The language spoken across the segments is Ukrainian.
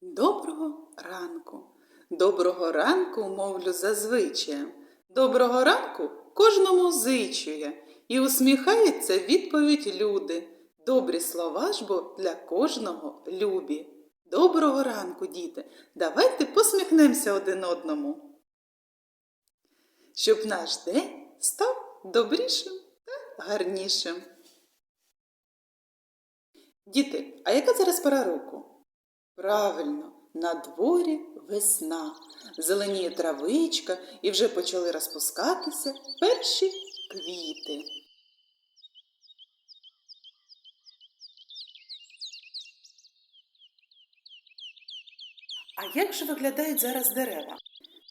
Доброго ранку. Доброго ранку мовлю зазвичаєм. Доброго ранку кожному зичує. І усміхається відповідь люди. Добрі слова ж бо для кожного любі. Доброго ранку, діти. Давайте посміхнемося один одному. Щоб наш день став добрішим та гарнішим. Діти, а яка зараз пора року? Правильно, на дворі весна. Зеленіє травичка і вже почали розпускатися перші квіти. А як же виглядають зараз дерева?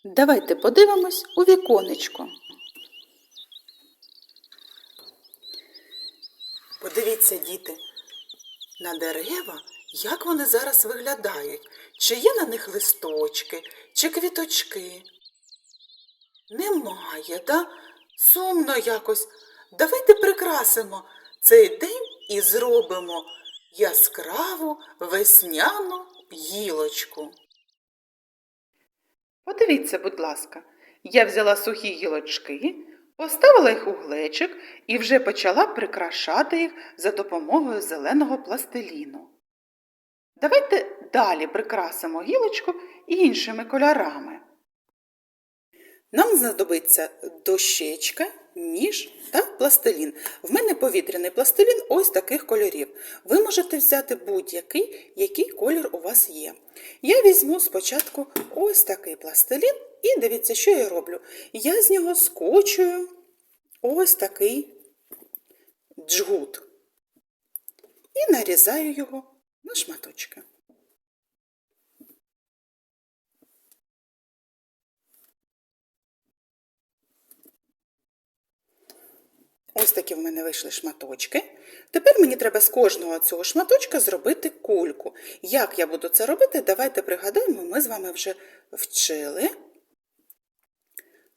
Давайте подивимось у віконечко. Подивіться, діти, на дерева, як вони зараз виглядають? Чи є на них листочки, чи квіточки? Немає, да? Сумно якось. Давайте прикрасимо цей день і зробимо яскраву весняну гілочку. Подивіться, будь ласка, я взяла сухі гілочки, поставила їх у глечик і вже почала прикрашати їх за допомогою зеленого пластиліну. Давайте далі прикрасимо гілочку іншими кольорами. Нам знадобиться дощечка, ніж та пластилін. В мене повітряний пластилін ось таких кольорів. Ви можете взяти будь-який, який колір у вас є. Я візьму спочатку ось такий пластилін і дивіться, що я роблю. Я з нього скочую ось такий джгут і нарізаю його на шматочки. Ось такі в мене вийшли шматочки. Тепер мені треба з кожного цього шматочка зробити кульку. Як я буду це робити, давайте пригадаємо, ми з вами вже вчили.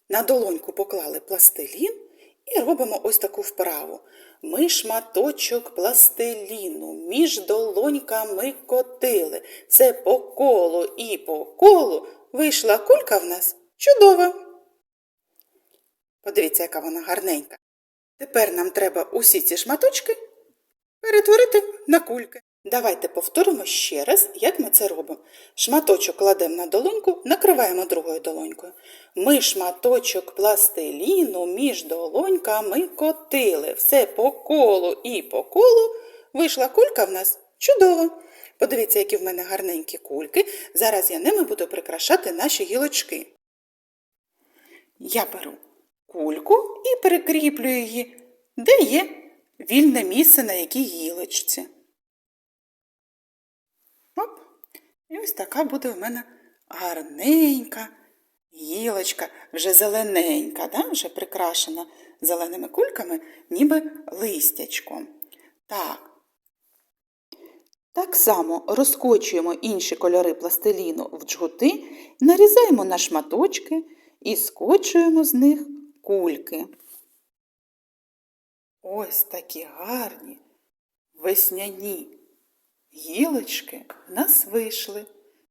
На долоньку поклали пластилін і робимо ось таку вправу. Ми шматочок пластиліну між долоньками котили. Це по колу і по колу вийшла кулька в нас чудова. Подивіться, яка вона гарненька. Тепер нам треба усі ці шматочки перетворити на кульки. Давайте повторимо ще раз, як ми це робимо. Шматочок кладемо на долоньку, накриваємо другою долонькою. Ми шматочок пластиліну між долоньками котили. Все по колу і по колу. Вийшла кулька в нас чудова. Подивіться, які в мене гарненькі кульки. Зараз я ними буду прикрашати наші гілочки. Я беру кульку і перекріплюю її, де є вільне місце на якій гілочці. І ось така буде в мене гарненька гілочка, вже зелененька, да? вже прикрашена зеленими кульками, ніби листячком. Так. Так само розкочуємо інші кольори пластиліну в джгути, нарізаємо на шматочки і скочуємо з них кульки. Ось такі гарні весняні гілочки в нас вийшли.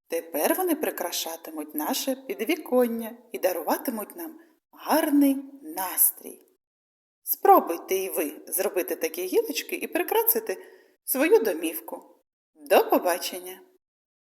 Тепер вони прикрашатимуть наше підвіконня і даруватимуть нам гарний настрій. Спробуйте і ви зробити такі гілочки і прикрасити свою домівку. До побачення!